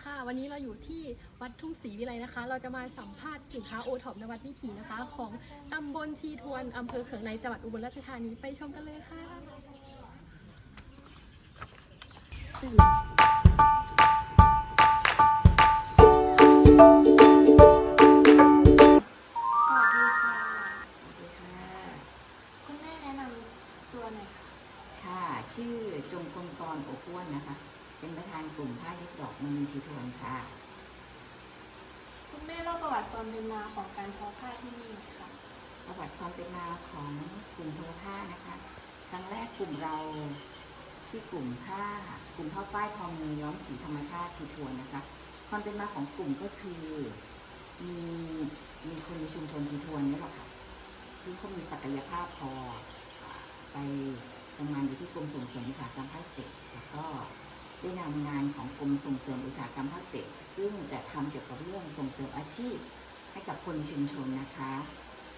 ที่วัดทุ่งศรีวิไลนะคะ เราจะมาสัมภาษณ์สินค้าโอท็อปนวัดวิถีนะคะ ของตำบลชีทวนอำเภอเขืองในจังหวัดอุบลราชธานีไปชมกันเลยค่ะสวัสดีค่ะสวัสดีค่ะคุณแม่แนะนำตัวหน่อยค่ะ ค่ะ ชื่อจงกลกรอบอ้วนนะคะ เป็นประธานกลุ่มผ้าเย็บดอกมณีชิทวนค่ะ คุณแม่เล่าประวัติความเป็นมาของการทอผ้าที่นี่หน่อยค่ะ ประวัติความเป็นมาของกลุ่มทอผ้านะคะ ครั้งแรกกลุ่มเราชื่อกลุ่มผ้ากลุ่มผ้าฝ้ายทอมือย้อมสีธรรมชาติชีทวนนะคะ ความเป็นมาของกลุ่มก็คือ มีมีคนในชุมชนชีทวนนี่แหละค่ะที่เขามีศักยภาพพออ่าไปทำงานอยู่ที่กรมส่งเสริมอุตสาหกรรมภาคเจ็ดแล้วก็ ได้นำงานของกรมส่งเสริมอุตสาหกรรมภาคเจ็ดซึ่งจะทำเกี่ยวกับเรื่องส่งเสริมอาชีพ ให้กับคนในชุมชนนะคะ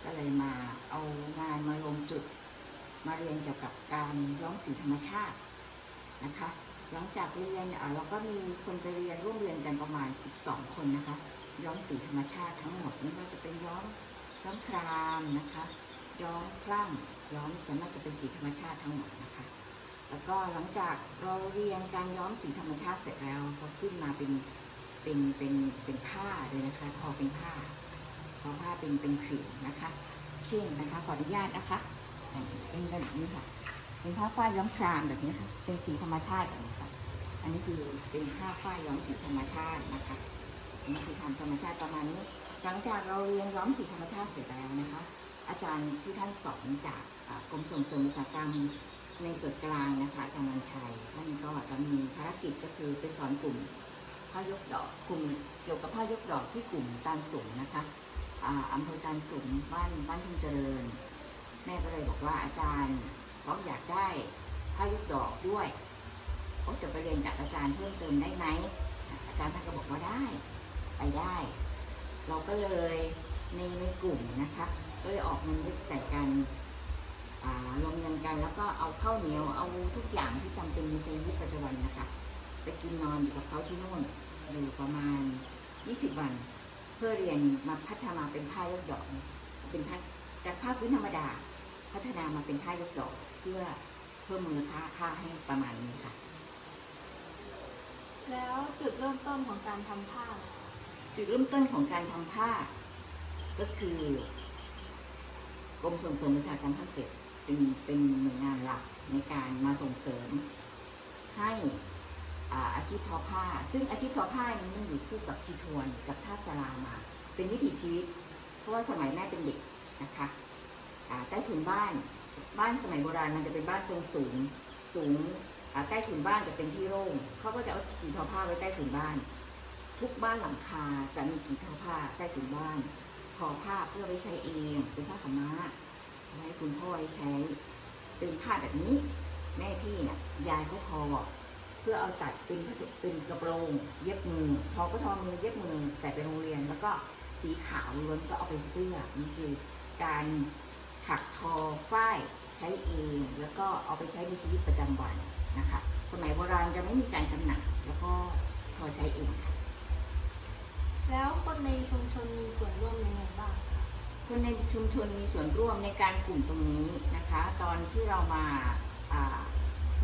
ก็เลยมาเอางานมาลงจุด มาเรียนเกี่ยวกับการย้อมสีธรรมชาตินะคะ หลังจากเรียนอะเราก็มีคนไปเรียนร่วมเรียนกันประมาณ 12 คนนะคะ ย้อมสีธรรมชาติทั้งหมดไม่ว่าจะเป็นย้อมย้อมครามนะคะ ย้อมคลั่งย้อมส่วนมากจะเป็นสีธรรมชาติทั้งหมดนะ แล้วก็หลังจากเราเรียนการย้อมสีธรรมชาติเสร็จแล้วก็ขึ้นมาเป็นเป็นเป็นเป็นผ้าเลยนะคะทอเป็นผ้าทอผ้าเป็นเป็นผืนนะคะ เช่นนะคะขออนุญาตนะคะเป็นแบบนี้ค่ะ เป็นผ้าฝ้ายย้อมครามแบบนี้ค่ะเป็นสีธรรมชาติแบบนี้ค่ะอันนี้คือเป็นผ้าฝ้ายย้อมสีธรรมชาตินะคะอันนี้คือทำธรรมชาติประมาณนี้ หลังจากเราเรียนย้อมสีธรรมชาติเสร็จแล้วนะคะ อาจารย์ที่ท่านสอนจากกรมส่งเสริมอุตสาหกรรม ในส่วนกลางนะคะอาจารย์วันชัยท่านก็จะมีภารกิจก็คือไปสอนกลุ่มผ้ายกดอกกลุ่มเกี่ยวกับผ้ายกดอกที่กลุ่มตาลสูงนะคะอำเภอตาลสูงบ้านบ้านทุ่งเจริญ แม่ก็เลยบอกว่าอาจารย์เขาอยากได้ผ้ายกดอกด้วยเขาจะไปเรียนกับอาจารย์เพิ่มเติมได้ไหมอาจารย์ท่านก็บอกว่าได้ไปได้ เราก็เลยในในกลุ่มนะคะก็เลยออกเงินยึดใส่กัน รวมเงินกันแล้วก็เอาข้าวเหนียวเอาทุกอย่างที่จำเป็นในชีวิตประจำวันนะคะไปกินนอนอยู่กับเขาที่โน่นอยู่ประมาณ 20 วัน เพื่อเรียนมาพัฒนาเป็นผ้ายกดอก เป็นผ้าจากผ้าพื้นธรรมดา พัฒนามาเป็นผ้ายกดอก เพื่อเพิ่มมูลค่าผ้าให้ประมาณนี้ค่ะ แล้วจุดเริ่มต้นของการทำผ้าล่ะคะจุดเริ่มต้นของการทำผ้า ก็คือกรมส่งเสริมอุตสาหกรรมภาคเจ็ด เป็นเป็นหน่วยงานหลักในการมาส่งเสริมให้อาอาชีพทอผ้า ซึ่งอาชีพทอผ้านี้มันอยู่คู่กับชีทวนกับท่าสลามา เป็นวิถีชีวิต เพราะว่าสมัยแม่เป็นเด็กนะคะใต้ถุนบ้านบ้านสมัยโบราณมันจะเป็นบ้านทรงสูงสูงใต้ถุนบ้านจะเป็นที่โล่งเขาก็จะเอากี่ทอผ้าไว้ใต้ถุนบ้าน ทุกบ้านหลังคาจะมีกี่ทอผ้าใต้ถุนบ้านทอผ้าเพื่อไว้ใช้เองเป็นผ้าขาม้า เอาไว้คุณพ่อใช้ เป็นผ้าแบบนี้ แม่พี่เนี่ยยายเขาทอเพื่อเอาตัดเป็นผ้าเป็นกระโปรงเย็บมือทอก็ทอมือเย็บมือใส่ไปโรงเรียน แล้วก็สีขาวล้วนก็เอาไปเสื้อนี่คือการถักทอฝ้ายใช้เอง แล้วก็เอาไปใช้ในชีวิตประจำวันนะคะ สมัยโบราณจะไม่มีการจำหน่ายแล้วก็ทอใช้เองค่ะแล้วคนในชุมชนมีส่วนร่วมยังไงบ้าง คนในชุมชนมีส่วนร่วมในการกลุ่มตรงนี้นะคะ ตอนที่เรามา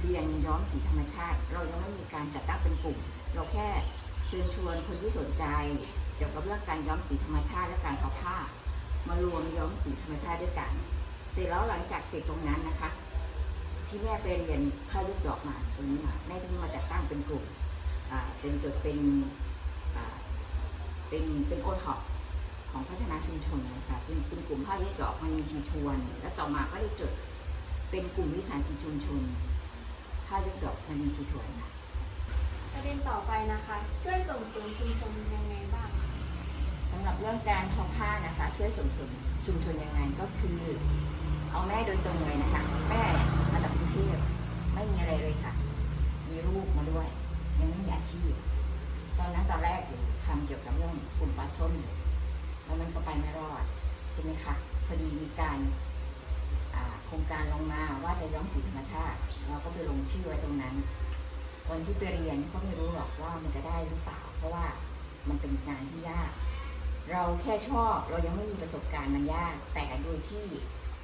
เรียนย้อมสีธรรมชาติ เรายังไม่มีการจัดตั้งเป็นกลุ่ม เราแค่เชิญชวนคนที่สนใจ เกี่ยวกับเรื่องการย้อมสีธรรมชาติและการทอผ้ามารวมย้อมสีธรรมชาติด้วยกัน เสร็จแล้วหลังจากเสร็จตรงนั้นนะคะ ที่แม่ไปเรียนผ้าลูกดอกมาตรงนี้มาแม่ถึงมาจัดตั้งเป็นกลุ่มเป็นจดเป็นเป็นเป็นโอท็อป ของพัฒนาชุมชนนะคะเป็นเป็นกลุ่มผ้าลูกดอกมณีชีชวน แล้วต่อมาก็ได้จดเป็นกลุ่มวิสาหกิจชุมชนผ้าลูกดอกมณีชีชวนค่ะประเด็นต่อไปนะคะ ช่วยส่งเสริมชุมชนยังไงบ้างคะสำหรับเรื่องการทอผ้านะคะ ช่วยส่งเสริมชุมชนยังไงก็คือเอาแม่โดยตรงเลยนะคะแม่มาจากกรุงเทพไม่มีอะไรเลยค่ะ มีลูกมาด้วยยังไม่มีอาชีพตอนนั้นตอนแรกอยู่ทำเกี่ยวกับเรื่องกลุ่มปลาส้มอยู่ แล้วมันก็ไปไม่รอดใช่ไหมคะพอดีมีการโครงการลงมาว่าจะย้อมสีธรรมชาติ เราก็ไปลงชื่อไว้ตรงนั้นตอนที่ไปเรียนก็ไม่รู้หรอกว่ามันจะได้หรือเปล่า เพราะว่ามันเป็นงานที่ยาก เราแค่ชอบเรายังไม่มีประสบการณ์มันยาก แต่โดยที่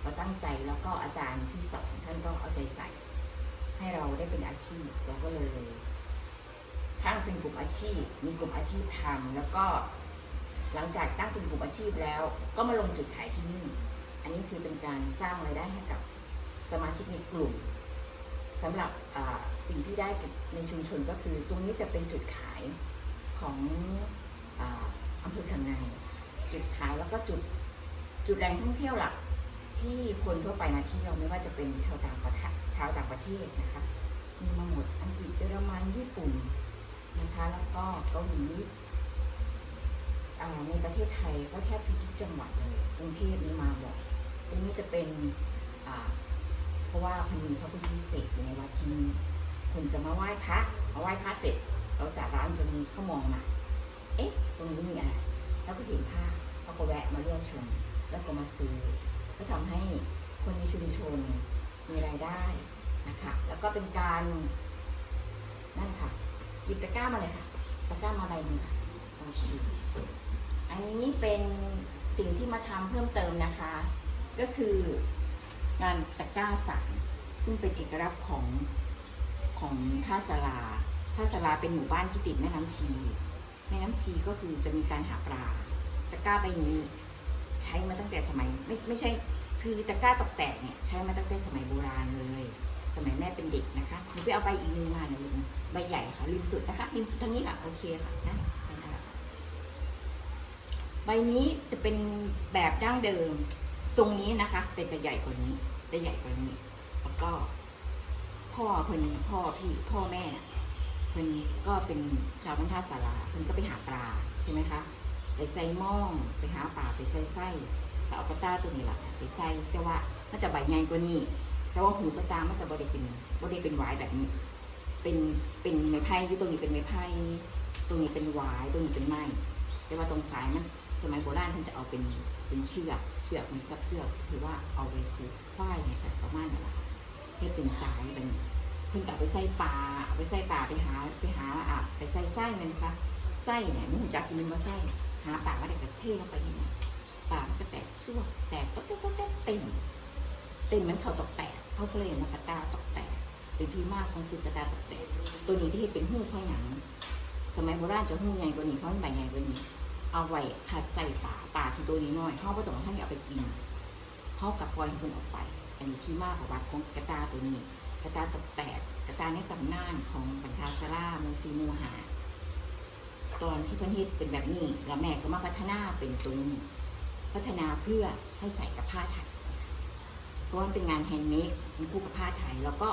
เราตั้งใจแล้วก็อาจารย์ที่สอนท่านก็เอาใจใส่ ให้เราได้เป็นอาชีพเราก็เลยตั้งเป็นกลุ่มอาชีพ มีกลุ่มอาชีพทำแล้วก็ หลังจากตั้งเป็นกลุ่มอาชีพแล้ว ก็มาลงจุดขายที่นี่ อันนี้คือเป็นการสร้างรายได้ให้กับสมาชิกในกลุ่มสำหรับสิ่งที่ได้ในชุมชนก็คือ ตรงนี้จะเป็นจุดขายของอาอำเภอขันในจุดขายแล้วก็จุดจุดแหล่งท่องเที่ยวหลักที่คนทั่วไปมาเที่ยวไม่ว่าจะเป็นชาวต่างประเทศชาวต่างประเทศนะคะมีมาหมดอังกฤษเยอรมันญี่ปุ่นนะคะ แล้วก็เกาหลี ในประเทศไทยก็แทบทุกจังหวัดเลยกรุงเทพนี่มาบ่อยตรงนี้จะเป็นเพราะว่ามันมีพระพุทธเศษอยู่ในวัดที่นี่คนจะมาไหว้พระมาไหว้พระเสร็จเราจากร้านจะมีเขามองมาเอ๊ะ ตรงนี้มีอะไรแล้วก็เห็นผ้าเขาก็แวะมาเลือกชม แล้วก็มาซื้อ ก็ทำให้คนในชุมชนมีรายได้นะคะ แล้วก็เป็นการนั่นค่ะหยิบตะกร้ามาเลยค่ะ ตะกร้ามาใบหนึ่งค่ะ อันนี้เป็นสิ่งที่มาทำเพิ่มเติมนะคะ ก็คืองานตะกร้าสักซึ่งเป็นเอกลักษณ์ของของท่าสลาท่าสลาเป็นหมู่บ้านที่ติดแม่น้ำชี แม่น้ำชีก็คือจะมีการหาปลา ตะกร้าใบนี้ใช้มาตั้งแต่สมัยไม่ไม่ใช่คือตะกร้าตกแตกเนี่ยใช้มาตั้งแต่สมัยโบราณเลย สมัยแม่เป็นเด็กนะคะหนูไปเอาใบอีกนึงมาเนี่งใบใหญ่ค่ะริมสุดนะคะริมสุดทางนี้ค่ะโอเคค่ะนะ ใบนี้จะเป็นแบบดั้งเดิม ทรงนี้นะคะแต่จะใหญ่กว่านี้จะใหญ่กว่านี้ แล้วก็ พ่อเพิ่นพ่อพี่พ่อแม่น่ะเพิ่นก็เป็นชาวบ้านท่าสาราเพิ่นก็ไปหาปลาใช่ไหมคะไปใส่ม้องไปหาปลาไปใส่ไส้ก็เอากระต้าตัวนี้แหละไปใส่แต่ว่ามันจะใบใหญ่กว่านี้ แต่ว่าหูกระตามันจะบริเป็นบริเป็นวายแบบนี้ เป็นเป็นไม้ไผ่ที่ตรงนี้เป็นไม้ไผ่ตรงนี้เป็นหวายตรงนี้เป็นไม้แต่ว่าตรงสายมัน สมัยโบราณท่านจะเอาเป็นเป็นเชือกเชือกมือนกับเชือกถือว่าเอาไปผูกควายเนี่ยจะประมาณนั้นแหละให้เป็นสายเป็นเพิ่นกลับไปใส่ปลาเอาไปใส่ปลาไปหาไปหาอะไปใส่ไส้มันคะไส้เนี่ยมันจักกินมันมาไส้หาปากว่าเด็กกระเทลงไปยังไงปากมันก็แตกชั่วแตกต๊อกต๊อกต๊อกเต็มเต็มเหมันเขาตกแตกเขาก็เลยเห็นว่ากระตาตกแตกเป็นที่มากของซื้อกระตาตกแตกตัวนี้ที่เป็นหู้เพราะอย่างสมัยโบราณจะหู้ใหญ่กว่านี้เพราใบใหญ่กว่านี้ เอาไว้ขัดใส่ปากปาที่ตัวนี้น้อยเขาก็ต้องให้เอาไปกินเขากับปล่อยให้มันออกไป อันนี้ที่มากของวัดของกระตาตัวนี้ กระตาตกแตกกระตาในตำนานของบรรทาสราโมซีโมหาตอนที่เพิ่นเฮ็ดเป็นแบบนี้ แล้วแม่ก็มาพัฒนาเป็นตัวนี้พัฒนาเพื่อให้ใส่กับผ้าไทยเพราะว่ามันเป็นงานแฮนด์เมดมันคู่กับผ้าไทย แล้วก็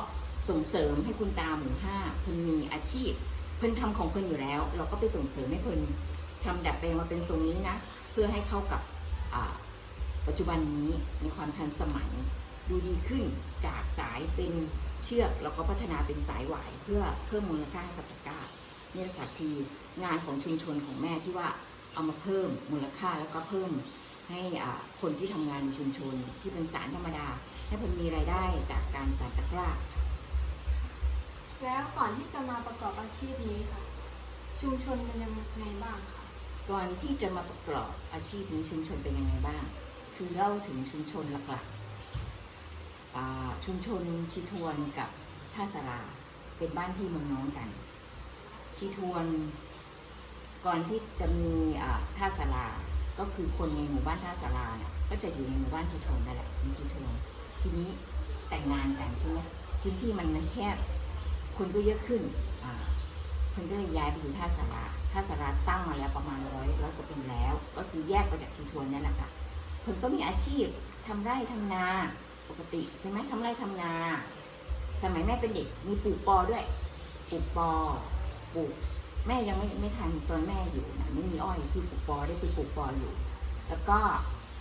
ส่งเสริมให้คุณตาหมู่ห้าเพิ่นมีอาชีพ เพิ่นทำของเพิ่นอยู่แล้ว เราก็ไปส่งเสริมให้เพิ่น ทำดัดแปลงมาเป็นทรงนี้นะ เพื่อให้เข้ากับปัจจุบันนี้ในความทันสมัยดูดีขึ้นจากสายเป็นเชือกแล้วก็พัฒนาเป็นสายหวายเพื่อเพิ่มมูลค่าให้กับตะกร้านี่แหละค่ะคืองานของชุมชนของแม่ที่ว่าเอามาเพิ่มมูลค่าแล้วก็เพิ่มให้คนที่ทำงานในชุมชนที่เป็นสารธรรมดาให้เพิ่นมีรายได้จากการสารตะกร้า แล้วก่อนที่จะมาประกอบอาชีพนี้ค่ะ ชุมชนมันยังไงบ้างคะ ก่อนที่จะมาประกอบอาชีพนี้ชุมชนเป็นยังไงบ้าง คือเล่าถึงชุมชนหลักๆชุมชนชิทวนกับท่าสาราเป็นบ้านพี่เมืองน้องกัน ชีทวน ก่อนที่จะมีท่าสาราก็คือคนในหมู่บ้านท่าสาราเนี่ยก็จะอยู่ในหมู่บ้านชีทวนนั่นแหละมีชีทวนทีนี้แต่งงานกันใช่ไหมพื้นที่มันมันแคบคนก็เยอะขึ้นคนก็เลยย้ายไปอยู่ท่าสาราาสาราตั้งมาแล้วประมาณร้อยร้อยกว่าปีแล้ว ก็คือแยกไปจากชีทวนนั่นแหละค่ะคนก็มีอาชีพทำไร่ทำนาปกติใช่ไหมทำไร่ทำนา สมัยแม่เป็นเด็กมีปลูกปอด้วยปลูกปอปลูกแม่ยังไม่ไม่ทันตอนแม่อยู่นะไม่มีอ้อยที่ปลูกปอได้ไปปลูกปออยู่ แล้วก็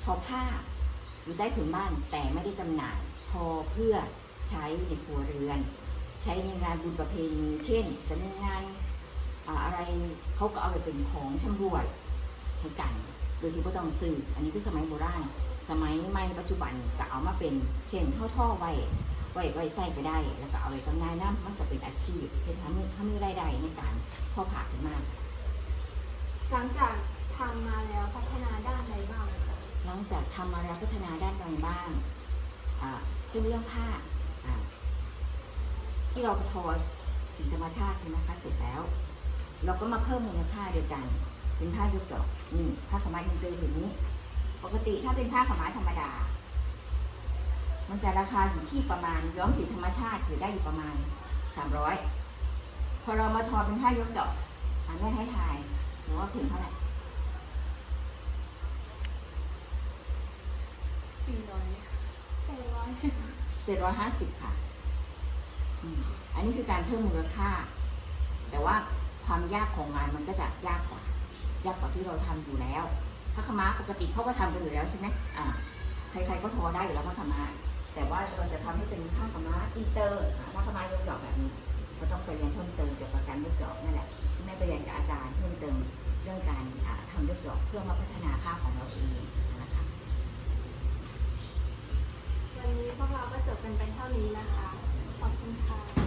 ทอผ้าอยู่ใต้ถุนบ้านแต่ไม่ได้จำหน่ายทอเพื่อใช้ในครัวเรือน ใช้ในงานบุญประเพณี เช่น จะมีงาน อ่าอะไรเขาก็เอาไปเป็นของชำรวยให้กัน โดยที่ไม่ต้องซื้อ อันนี้คือสมัยโบราณ สมัยใหม่ปัจจุบันก็เอามาเป็น เช่นท่อท่อไว้ไว้ไว้ใส่ก็ได้ แล้วก็เอาไปจำหน่ายนะมันก็เป็นอาชีพ เป็นทำให้ทำให้รายได้ในการพ่อผ่าขึ้นมาจ้ะหลังจากทำมาแล้วพัฒนาด้านใดบ้างคะหลังจากทำมาแล้วพัฒนาด้านใดบ้างอ่าเช่นเรื่องผ้าอ่าที่เราทอสีธรรมชาติใช่ไหมคะเสร็จแล้ว เราก็มาเพิ่มมูลค่าโดยกันเป็นผ้ายกดอกนี่ผ้าขาวม้าอินเตอร์แบบนี้ ปกติถ้าเป็นผ้าขาวม้าธรรมดา มันจะราคาอยู่ที่ประมาณย้อมสีธรรมชาติอยู่ได้อยู่ประมาณสามร้อยพอเรามาทอเป็นผ้ายกดอกอันนี้ให้ทายหรือว่าถึงเท่าไหร่สี่ร้อยแปดร้อยเจ็ดร้อยห้าสิบค่ะอืมอันนี้คือการเพิ่มมูลค่า แต่ว่า ความยากของงานมันก็จะยากกว่า ยากกว่าที่เราทำอยู่แล้วผ้าขม้าปกติเขาก็ทำกันอยู่แล้วใช่ไหมอ่าใครๆก็ทอได้อยู่แล้วผ้าขม้าแต่ว่าเราจะทำให้เป็นผ้าขม้าอินเตอร์ผ้าขม้ายกดอกแบบนี้ก็ต้องไปเรียนเพิ่มเติมเกี่ยวกับการยกดอกนั่นแหละที่แม่ไปเรียนกับอาจารย์เพิ่มเติมเรื่องการอ่าทำยกดอกเพื่อมาพัฒนาผ้าของเราเองนะคะวันนี้พวกเราก็จบกันไปเท่านี้นะคะขอบคุณค่ะ